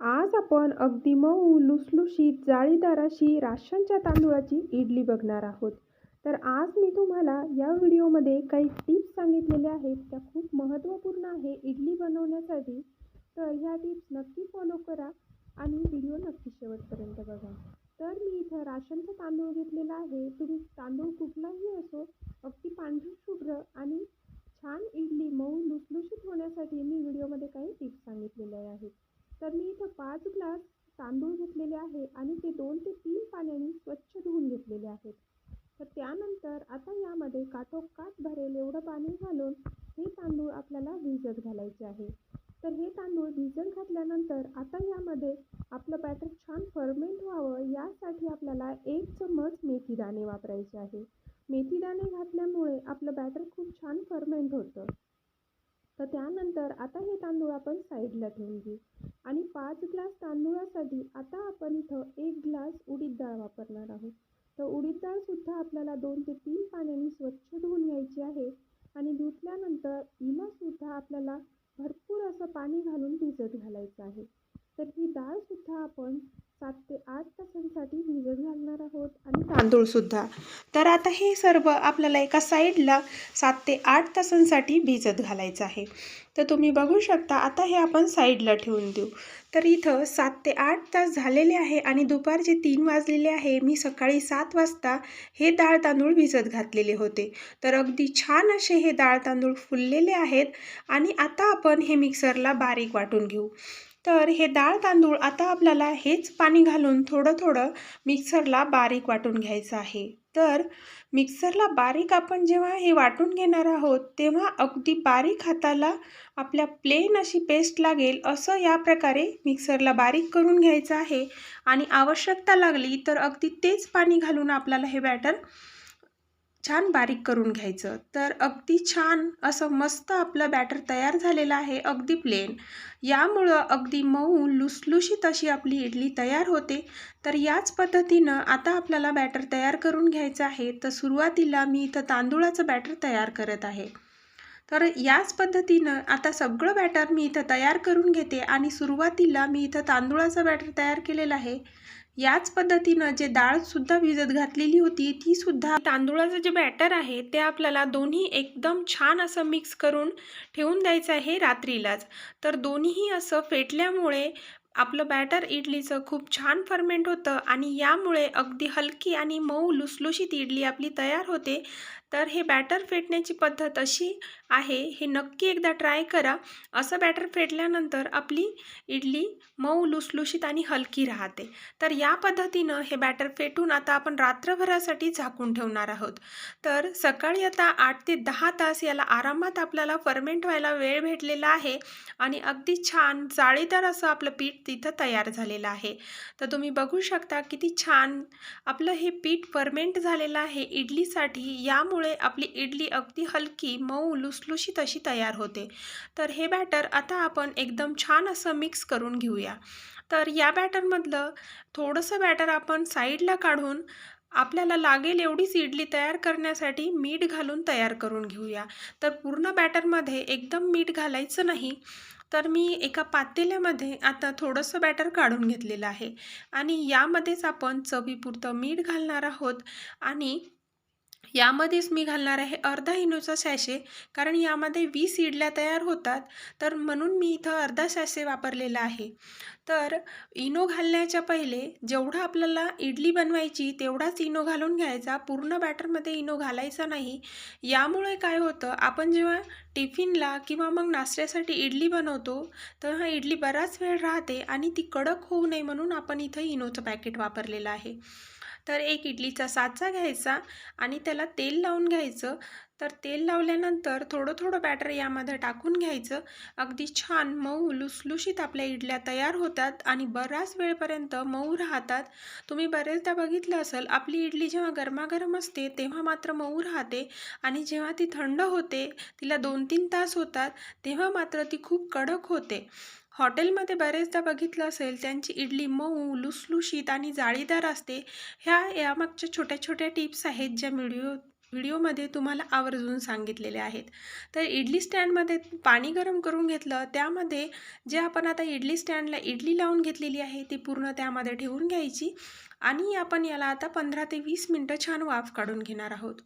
आज आपण अगदी मऊ लुसलुशीत जाळीदार अशी राशनच्या तांदूळाची इडली बघणार आहोत. तर आज मी तुम्हाला या व्हिडिओमध्ये काही टिप्स सांगितलेल्या आहेत. त्या खूप महत्त्वपूर्ण आहे इडली बनवण्यासाठी. तर ह्या टिप्स नक्की फॉलो करा आणि व्हिडिओ नक्की शेवटपर्यंत बघा. तर मी इथं राशनचा तांदूळ घेतलेला आहे. तुम्ही तांदूळ कुठलाही असो अगदी पांढरी शुभ्र आणि छान इडली मऊ लुसलुशीत होण्यासाठी मी व्हिडिओमध्ये काही टिप्स सांगितलेल्या आहेत तर मी इथं पाच ग्लास तांदूळ घेतलेले आहे आणि ते दोन ते तीन पाण्याने स्वच्छ धुवून घेतलेले आहेत. तर त्यानंतर आता यामध्ये काठोकाठ भरेल एवढं पाणी घालून हे तांदूळ आपल्याला भिजत घालायचे आहे. तर हे तांदूळ भिजत घातल्यानंतर आता यामध्ये आपलं बॅटर छान फर्मेंट व्हावं यासाठी आपल्याला एक चम्मच मेथी दाणे वापरायचे आहे. मेथी दाणे घातल्यामुळे आपलं बॅटर खूप छान फर्मेंट होतं. तर त्यानंतर आता हे तांदूळ आपण साईडला ठेवून घेऊ. आणि पाच ग्लास तांदूळासाठी आता आपण इथं एक ग्लास उडीद डाळ वापरणार आहोत. तर उडीद डाळसुद्धा आपल्याला दोन ते तीन पाण्याने स्वच्छ धुवून घ्यायची आहे आणि धुतल्यानंतर हिलासुद्धा आपल्याला भरपूर असं पाणी घालून भिजत घालायचं आहे. तर ही डाळसुद्धा आपण सात ते आठ तासांसाठी भिजत घालणार तांदूळसुद्धा तर आता हे सर्व आपल्याला एका साईडला सात ते आठ तासांसाठी भिजत घालायचं आहे. तर तुम्ही बघू शकता आता हे आपण साईडला ठेवून देऊ. तर इथं सात ते आठ तास झालेले आहे आणि दुपारचे तीन वाजलेले आहे. मी सकाळी सात वाजता हे डाळ तांदूळ भिजत घातलेले होते. तर अगदी छान असे हे डाळ तांदूळ फुललेले आहेत आणि आता आपण हे मिक्सरला बारीक वाटून घेऊ. तर हे डाळ तांदूळ आता आपल्याला हेच पाणी घालून थोडं थोडं मिक्सरला बारीक वाटून घ्यायचं आहे. तर मिक्सरला बारीक आपण जेव्हा हे वाटून घेणार आहोत तेव्हा अगदी बारीक हाताला आपल्या प्लेन अशी पेस्ट लागेल असं या प्रकारे मिक्सरला बारीक करून घ्यायचं आहे. आणि आवश्यकता लागली तर अगदी तेच पाणी घालून आपल्याला हे बॅटर छान बारीक करून घ्यायचं. तर अगदी छान असं मस्त आपलं बॅटर तयार झालेलं आहे अगदी प्लेन यामुळं अगदी मऊ लुसलुशीत अशी आपली इडली तयार होते. तर याच पद्धतीनं आता आपल्याला बॅटर तयार करून घ्यायचं आहे. तर सुरुवातीला मी इथं तांदूळाचं बॅटर तयार करत आहे. तर याच पद्धतीनं आता सगळं बॅटर मी इथं तयार करून घेते आणि सुरुवातीला मी इथं तांदूळाचं बॅटर तयार केलेलं आहे. याच पद्धतीनं जे डाळसुद्धा भिजत घातलेली होती तीसुद्धा तांदुळाचं तांदूळाचं जे बॅटर आहे ते आपल्याला दोन्ही एकदम छान असं मिक्स करून ठेवून द्यायचं आहे रात्रीलाच तर दोन्हीही असं फेटल्यामुळे आपलं बॅटर इडलीचं खूप छान फर्मेंट होतं आणि यामुळे अगदी हलकी आणि मऊ लुसलुशीत इडली आपली तयार होते. तर हे बॅटर फेटण्याची पद्धत अशी आहे हे नक्की एकदा ट्राय करा. असं बॅटर फेटल्यानंतर आपली इडली मऊ लुसलुशीत आणि हलकी राहते. तर या पद्धतीनं हे बॅटर फेटून आता आपण रात्रभरासाठी झाकून ठेवणार आहोत. तर सकाळी आता आठ ते दहा तास याला आरामात आपल्याला फर्मेंट व्हायला वेळ भेटलेला आहे आणि अगदी छान जाळीदार असं आपलं पीठ तिथं तयार झालेलं आहे. तर तुम्ही बघू शकता किती छान आपलं हे पीठ फर्मेंट झालेलं आहे इडलीसाठी. यामुळे आपली इडली अगदी हलकी मऊ लुसलुशीत अशी तयार होते. तर हे बॅटर आता आपण एकदम छान असं मिक्स करून घेऊया. तर या बॅटरमधलं थोडंसं बॅटर आपण साईडला काढून आपल्याला लागेल एवढीच इडली तयार करण्यासाठी मीठ घालून तयार करून घेऊया. तर पूर्ण बॅटरमध्ये एकदम मीठ घालायचं नाही. तर मी एका पातेल्यामध्ये आता थोडंसं बॅटर काढून घेतलेलं आहे. आणि यामध्येच आपण चवीपुरतं मीठ घालणार आहोत. आणि यामध्येच मी घालणार आहे अर्धा इनोचा सॅशे कारण यामध्ये वीस इडल्या तयार होतात. तर म्हणून मी इथं अर्धा सॅशे वापरलेला आहे. तर इनो घालण्याच्या पहिले जेवढं आपल्याला इडली बनवायची तेवढाच इनो घालून घ्यायचा. पूर्ण बॅटरमध्ये इनो घालायचा नाही. यामुळे काय होतं आपण जेव्हा टिफिनला किंवा मग नाश्त्यासाठी इडली बनवतो तर हा इडली बराच वेळ राहते आणि ती कडक होऊ नये म्हणून आपण इथं इनोचं पॅकेट वापरलेलं आहे. तर एक इडलीचा साचा घ्यायचा आणि त्याला तेल लावून घ्यायचं. तर तेल लावल्यानंतर थोडं थोडं बॅटर यामध्ये टाकून घ्यायचं. अगदी छान मऊ लुसलुशीत आपल्या इडल्या तयार होतात आणि बराच वेळपर्यंत मऊ राहतात. तुम्ही बरेचदा बघितलं असेल आपली इडली जेव्हा गरमागरम असते तेव्हा मात्र मऊ राहते आणि जेव्हा ती थंड होते तिला दोन तीन तास होतात तेव्हा मात्र ती खूप कडक होते. हॉटेलमध्ये बरेचदा बघितलं असेल त्यांची इडली मऊ लुसलुशीत आणि जाळीदार असते. ह्या यामागच्या छोट्या छोट्या टिप्स आहेत ज्या व्हिडिओ व्हिडिओमध्ये तुम्हाला आवर्जून सांगितलेले आहेत. तर इडली स्टँडमध्ये पाणी गरम करून घेतलं त्यामध्ये जे आपण आता इडली स्टँडला इडली लावून घेतलेली आहे ती पूर्ण त्यामध्ये ठेवून घ्यायची आणि आपण याला आता पंधरा ते वीस मिनटं छान वाफ काढून घेणार आहोत.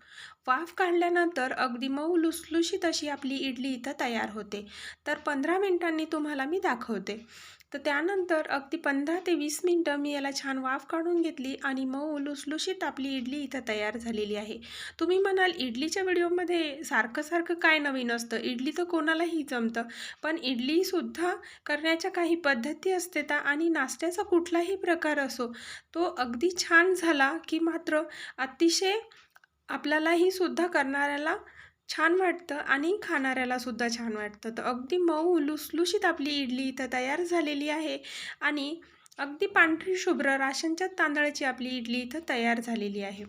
वाफ काढल्यानंतर अगदी मऊ लुसलुशीत अशी आपली इडली इथं तयार होते. तर पंधरा मिनटांनी तुम्हाला मी दाखवते. तर त्यानंतर अगदी पंधरा ते वीस मिनटं मी याला छान वाफ काढून घेतली आणि मऊ लुसलुशीत आपली इडली इथं तयार झालेली आहे. तुम्ही म्हणाल इडलीच्या व्हिडिओमध्ये सारखं सारखं काय नवीन असतं? इडली तर कोणालाही जमतं. पण इडलीसुद्धा करण्याच्या काही पद्धती असते तर आणि नाश्त्याचा कुठलाही प्रकार असो तो अगदी छान झाला की मात्र अतिशय आपल्यालाही सुद्धा करणाऱ्याला छान वाटतं आणि खाणाऱ्याला सुद्धा छान वाटतं. तर अगदी मऊ लुसलुशीत आपली इडली इथं तयार झालेली आहे आणि अगदी पांढरी शुभ्र राशनच्या तांदळाची आपली इडली इथं तयार झालेली आहे.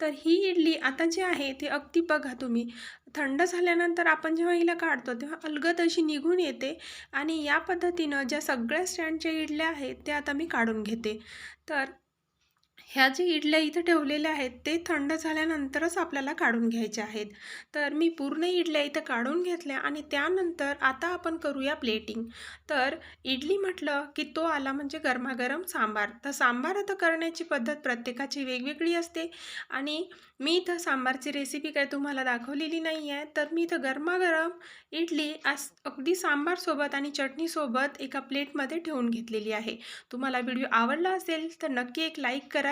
तर ही इडली आता जी आहे ती अगदी बघा तुम्ही थंड झाल्यानंतर आपण जेव्हा हिला काढतो तेव्हा अलगद अशी निघून येते आणि या पद्धतीनं ज्या सगळ्या स्टँडच्या इडल्या आहेत त्या आता मी काढून घेते. तर ह्या जे इडल्या इथं ठेवलेल्या आहेत ते थंड झाल्यानंतरच आपल्याला काढून घ्यायच्या आहेत. तर मी पूर्ण इडल्या इथं काढून घेतल्या आणि त्यानंतर आता आपण करूया प्लेटिंग तर इडली म्हटलं की तो आला म्हणजे गरमागरम सांबार. तर सांबार आता करण्याची पद्धत प्रत्येकाची वेगवेगळी असते आणि मी इथं सांबारची रेसिपी काय तुम्हाला दाखवलेली नाही आहे तर मी इथं गरमागरम इडली अस अगदी सांबारसोबत आणि चटणीसोबत एका प्लेटमध्ये ठेवून घेतलेली आहे. तुम्हाला व्हिडिओ आवडला असेल तर नक्की एक लाईक करा